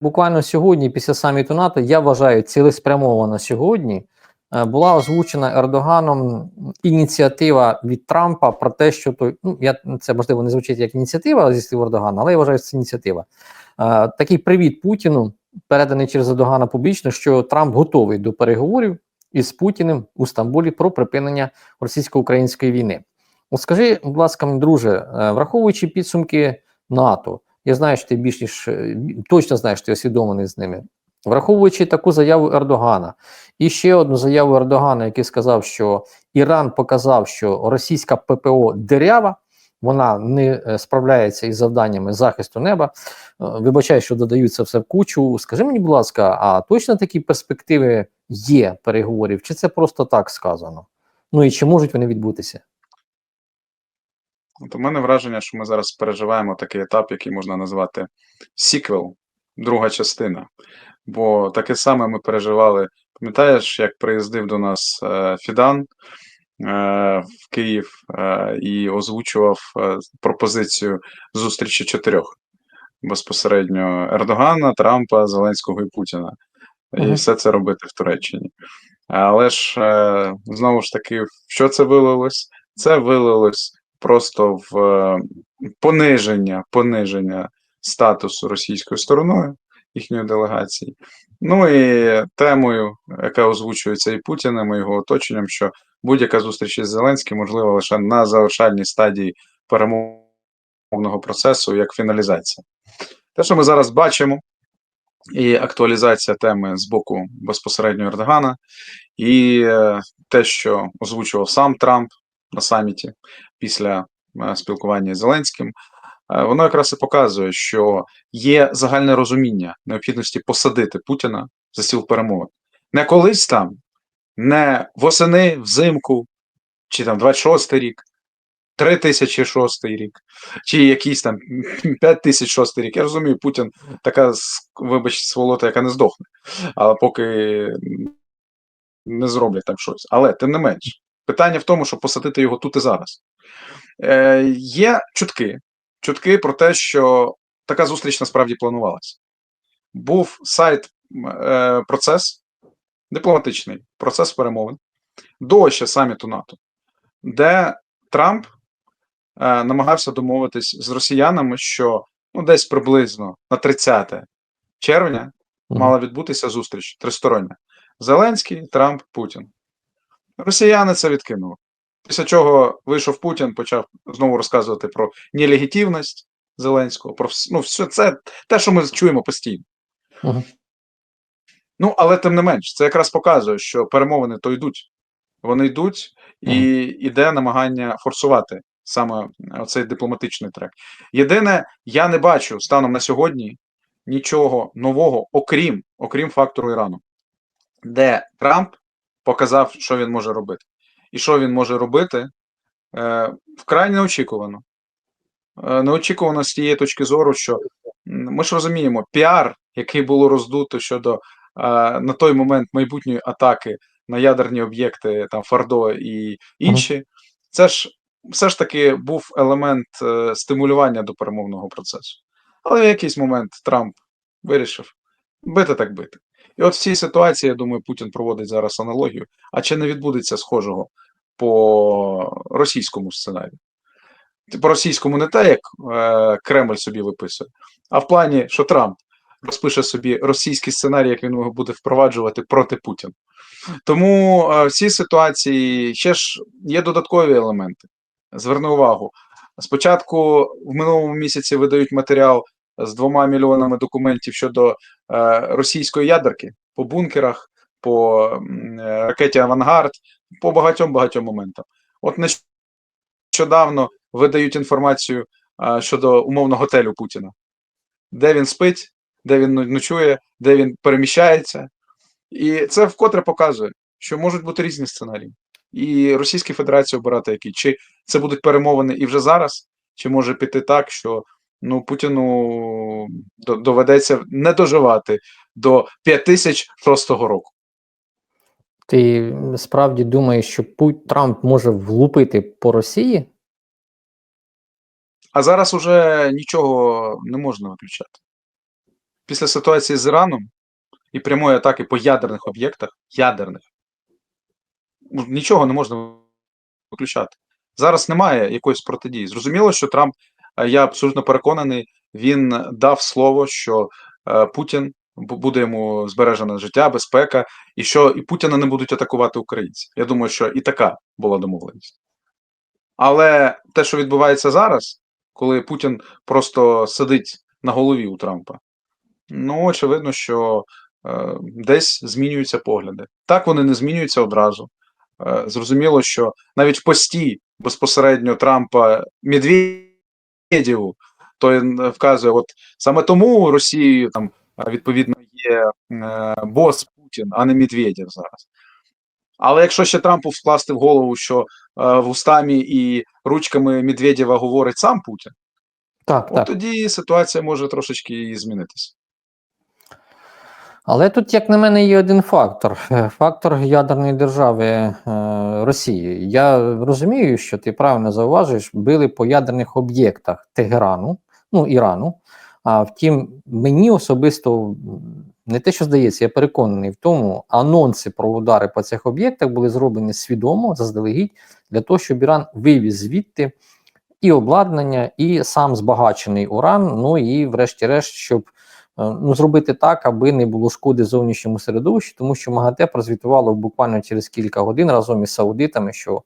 буквально сьогодні, після саміту НАТО, я вважаю, цілеспрямовано сьогодні е, була озвучена Ердоганом ініціатива від Трампа про те, що той, ну я це можливо не звучить як ініціатива зі слів Ердогана, але я вважаю, що це ініціатива. Е, Такий привіт Путіну, переданий через Ердогана публічно, що Трамп готовий до переговорів із Путіним у Стамбулі про припинення російсько-української війни. От скажи, будь ласка, друже, е, враховуючи підсумки НАТО, я знаю, що ти більш ніж е, точно знаєш, що ти освідомлений з ними. Враховуючи таку заяву Ердогана, і ще одну заяву Ердогана, який сказав, що Іран показав, що російська ППО дирява, вона не е, справляється із завданнями захисту неба. Е, Вибачаю, що додаю це все в кучу. Скажи мені, будь ласка, а точно такі перспективи є переговорів, чи це просто так сказано? Ну і чи можуть вони відбутися? От у мене враження, що ми зараз переживаємо такий етап, який можна назвати сіквел, друга частина. Бо таке саме ми переживали. Пам'ятаєш, як приїздив до нас е, Фідан е, в Київ е, і озвучував пропозицію зустрічі чотирьох безпосередньо Ердогана, Трампа, Зеленського і Путіна. І Мгм. все це робити в Туреччині. Але ж знову ж таки, що це вилилось? Це вилилось просто в е, пониження, пониження статусу російською стороною їхньої делегації. Ну і темою, яка озвучується і Путіним, і його оточенням, що будь-яка зустріч із Зеленським можлива лише на завершальній стадії перемовного процесу як фіналізація. Те, що ми зараз бачимо, і актуалізація теми з боку безпосередньо Ердогана, і е, те, що озвучував сам Трамп на саміті після е, спілкування з Зеленським, е, воно якраз і показує, що є загальне розуміння необхідності посадити Путіна за стіл перемовин. Не колись там, не восени, взимку, чи там 26 рік, 3006 рік, чи якийсь там 5006 рік. Я розумію, Путін така, с- вибач, сволота, яка не здохне, але поки не зроблять там щось. Але тим не менш, питання в тому, щоб посадити його тут і зараз. Е, є чутки, чутки про те, що така зустріч насправді планувалася. Був сайт е, процес, дипломатичний процес перемовин до ще саміту НАТО, де Трамп е, намагався домовитись з росіянами, що ну, десь приблизно на 30 червня мала відбутися зустріч тристороння. Зеленський, Трамп, Путін. Росіяни це відкинули. Після чого вийшов Путін, почав знову розказувати про нелегітимність Зеленського, про ну, все це те, що ми чуємо постійно. Мгм. Ну, але тим не менш, це якраз показує, що перемовини то йдуть. Вони йдуть, і йде намагання форсувати саме цей дипломатичний трек. Єдине, я не бачу станом на сьогодні нічого нового, окрім, окрім фактору Ірану, де Трамп показав, що він може робити. І що він може робити е, вкрай неочікувано. Е, неочікувано з тієї точки зору, що ми ж розуміємо, піар, який було роздуто щодо е, на той момент майбутньої атаки на ядерні об'єкти, там Фардо і інші, це ж все ж таки був елемент стимулювання до перемовного процесу. Але в якийсь момент Трамп вирішив бити так бити. І от в цій ситуації, я думаю, Путін проводить зараз аналогію. А чи не відбудеться схожого по російському сценарію? По російському не те, як е, Кремль собі виписує, а в плані, що Трамп розпише собі російський сценарій, як він його буде впроваджувати проти Путіна. Тому е, в цій ситуації ще ж є додаткові елементи. Зверни увагу. Спочатку в минулому місяці видають матеріал з двома мільйонами документів щодо російської ядерки по бункерах, по е, ракеті Авангард, по багатьом багатьом моментам. От нещодавно видають інформацію е, щодо умовного готелю Путіна, де він спить, де він ночує, де він переміщається. І це вкотре показує, що можуть бути різні сценарії. І Російській Федерації обирати які. Чи це будуть перемовини і вже зараз, чи може піти так, що ну Путіну доведеться не доживати до 5006 року. Ти справді думаєш, що Трамп може влупити по Росії? А зараз уже нічого не можна виключати. після ситуації з Іраном і прямої атаки по ядерних об'єктах, ядерних, нічого не можна виключати. Зараз немає якоїсь протидії. Зрозуміло, що Трамп, я абсолютно переконаний, він дав слово, що е, Путін буде йому збережена життя, безпека, і що і Путіна не будуть атакувати українці. Я думаю, що і така була домовленість. Але те, що відбувається зараз, коли Путін просто сидить на голові у Трампа, ну очевидно, що е, десь змінюються погляди. Так вони не змінюються одразу. Е, зрозуміло, що навіть в пості безпосередньо Трампа Медведєву, то він вказує, от саме тому Росією там відповідно є е, бос Путін, а не Медведєв зараз. Але якщо ще Трампу вкласти в голову, що е, вустами і ручками Медведєва говорить сам Путін, Так, от так. тоді ситуація може трошечки і змінитися. Але тут, як на мене, є один фактор: фактор ядерної держави е, Росії. Я розумію, що ти правильно зауважуєш, били по ядерних об'єктах Тегерану, ну Ірану. А втім, мені особисто не те, що здається, я переконаний в тому, анонси про удари по цих об'єктах були зроблені свідомо заздалегідь для того, щоб Іран вивіз звідти і обладнання, і сам збагачений уран. Ну і, врешті-решт, щоб ну, зробити так, аби не було шкоди зовнішньому середовищу, тому що МАГАТЕ прозвітувало буквально через кілька годин разом із саудитами, що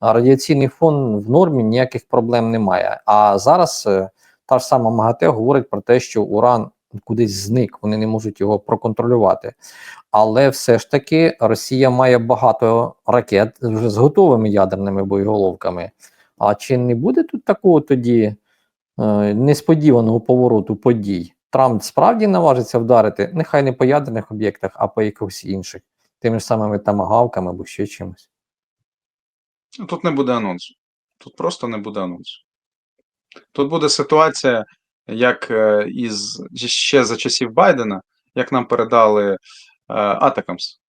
радіаційний фон в нормі ніяких проблем немає. А зараз е, та ж сама МАГАТЕ говорить про те, що уран кудись зник, вони не можуть його проконтролювати. Але все ж таки Росія має багато ракет вже з готовими ядерними боєголовками. А чи не буде тут такого тоді е, несподіваного повороту подій? Трамп справді наважиться вдарити, нехай не по ядерних об'єктах, а по якихось інших, тими ж самими тамагавками або ще чимось. Ну, Тут не буде анонсу. Тут просто не буде анонсу. Тут буде ситуація, як е, із ще за часів Байдена, як нам передали е, Атакамс.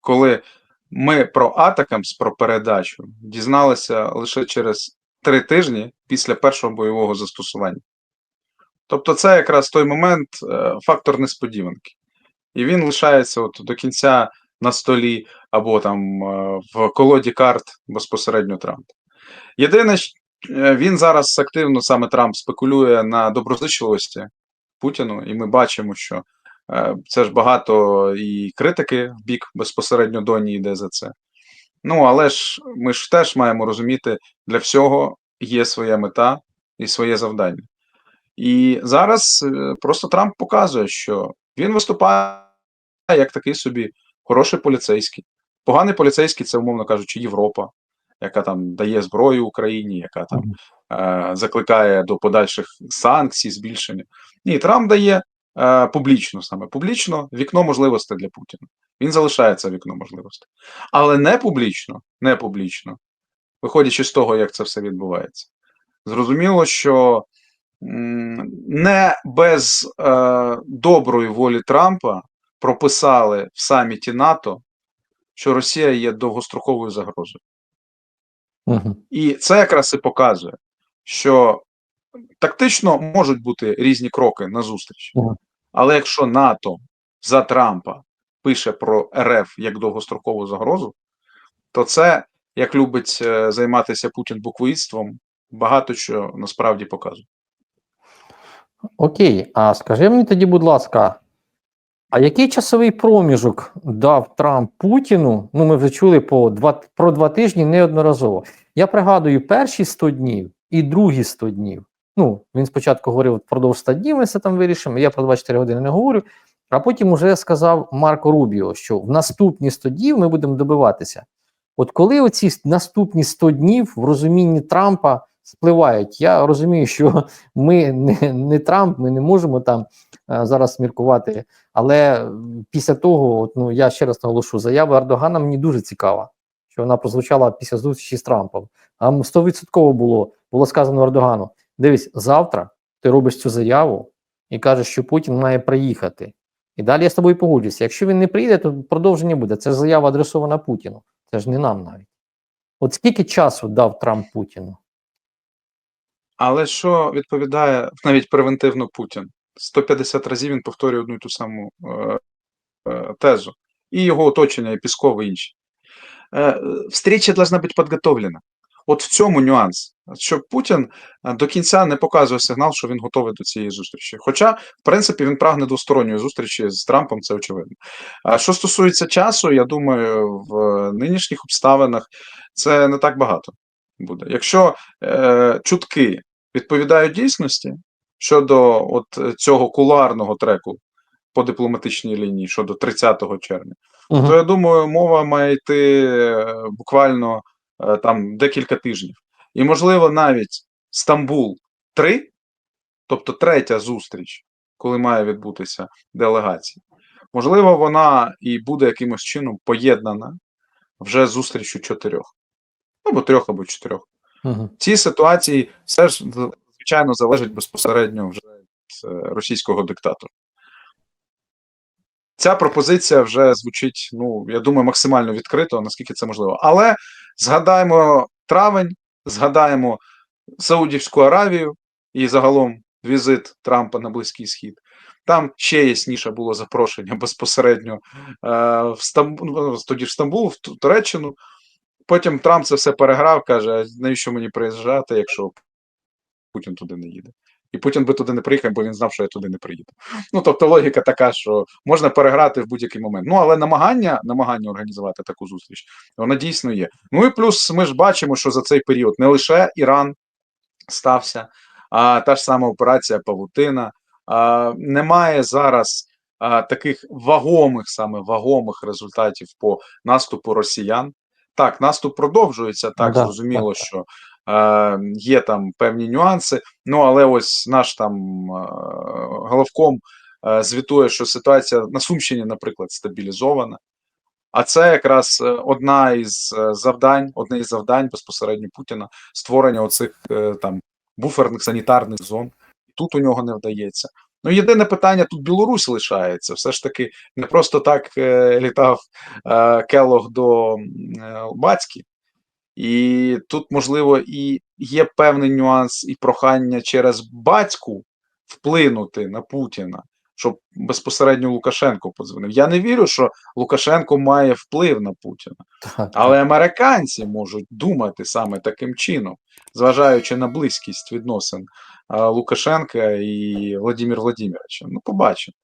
Коли ми про Атакамс, про передачу, дізналися лише через три тижні після першого бойового застосування. Тобто, це якраз той момент, е, фактор несподіванки. І він лишається от до кінця на столі або там е, в колоді карт безпосередньо Трампа. Єдине, е, він зараз активно саме Трамп спекулює на доброзичливості Путіну, і ми бачимо, що це ж багато і критики в бік безпосередньо Доні йде за це. Ну, але ж ми ж теж маємо розуміти, для всього є своя мета і своє завдання. І зараз е, просто Трамп показує, що він виступає як такий собі хороший поліцейський. Поганий поліцейський це, умовно кажучи, Європа, яка там дає зброю Україні, яка там е, закликає до подальших санкцій, збільшення. Ні, Трамп дає е, публічно саме публічно вікно можливостей для Путіна. Він залишає це вікно можливостей. Але не публічно, не публічно, виходячи з того, як це все відбувається. Зрозуміло, що не без е, доброї волі Трампа прописали в саміті НАТО, що Росія є довгостроковою загрозою. Угу. І це якраз і показує, що тактично можуть бути різні кроки на зустріч. Мгм. Але якщо НАТО за Трампа пише про РФ як довгострокову загрозу, то це, як любить е, займатися Путін буквоїдством, багато що насправді показує. Окей, а скажи мені тоді, будь ласка, а який часовий проміжок дав Трамп Путіну? Ну, ми вже чули по два, про два тижні неодноразово. Я пригадую перші 100 днів і другі 100 днів. Ну, він спочатку говорив впродовж 100 днів, ми це там вирішимо. Я про 24 години не говорю. А потім уже сказав Марко Рубіо, що в наступні 100 днів ми будемо добиватися. От коли оці наступні 100 днів в розумінні Трампа спливають, я розумію, що ми не, не Трамп, ми не можемо там е, зараз міркувати. Але після того, от, ну я ще раз наголошу, заява Ердогана мені дуже цікава, що вона прозвучала після зустрічі з Трампом. А м, 100% було, було сказано Ердогану: дивись, завтра ти робиш цю заяву і кажеш, що Путін має приїхати. І далі я з тобою погоджуюся. Якщо він не приїде, то продовження буде. Це ж заява адресована Путіну. Це ж не нам навіть. От скільки часу дав Трамп Путіну? Але що відповідає навіть превентивно Путін? 150 разів він повторює одну і ту саму е, е, тезу. І його оточення, і Пісков, і інші. Е, встреча должна бути підготовлена. От в цьому нюанс, щоб Путін е, до кінця не показує сигнал, що він готовий до цієї зустрічі. Хоча, в принципі, він прагне двосторонньої зустрічі з Трампом, це очевидно. А що стосується часу, я думаю, в нинішніх обставинах це не так багато буде. Якщо е, чутки відповідають дійсності щодо от цього кулуарного треку по дипломатичній лінії щодо 30 червня, Мгм. то я думаю, мова має йти е, буквально е, там декілька тижнів. І, можливо, навіть Стамбул 3, тобто третя зустріч, коли має відбутися делегація, можливо, вона і буде якимось чином поєднана вже зустрічю чотирьох, або трьох, або чотирьох. Мгм. Ці ситуації все ж звичайно залежать безпосередньо вже від е, російського диктатора. Ця пропозиція вже звучить, ну я думаю, максимально відкрито, наскільки це можливо. Але згадаємо травень, згадаємо Саудівську Аравію і загалом візит Трампа на Близький Схід. Там ще ясніше було запрошення безпосередньо е, в Стамбул, тоді ж Стамбул, в Ту- Туреччину. Потім Трамп це все переграв, каже: навіщо мені приїжджати, якщо Путін туди не їде. І Путін би туди не приїхав, бо він знав, що я туди не приїду. Ну тобто логіка така, що можна переграти в будь-який момент. Ну але намагання, намагання організувати таку зустріч, воно дійсно є. Ну і плюс ми ж бачимо, що за цей період не лише Іран стався, а та ж сама операція Павутина. А, немає зараз а, таких вагомих, саме вагомих результатів по наступу росіян. Так, наступ продовжується, так Да, зрозуміло, так, що е, є там певні нюанси. Ну але ось наш там е, головком е, звітує, що ситуація на Сумщині, наприклад, стабілізована. А це якраз е, одна із е, завдань, одне із завдань безпосередньо Путіна створення оцих е, там буферних санітарних зон. Тут у нього не вдається. Ну, єдине питання тут Білорусь лишається. Все ж таки, не просто так е, літав е, Келог до е, Бацькі. І тут, можливо, і є певний нюанс і прохання через батьку вплинути на Путіна, щоб безпосередньо Лукашенко подзвонив. Я не вірю, що Лукашенко має вплив на Путіна. Але американці можуть думати саме таким чином, зважаючи на близькість відносин Лукашенка і Владимира Владимировича. Ну, побачимо.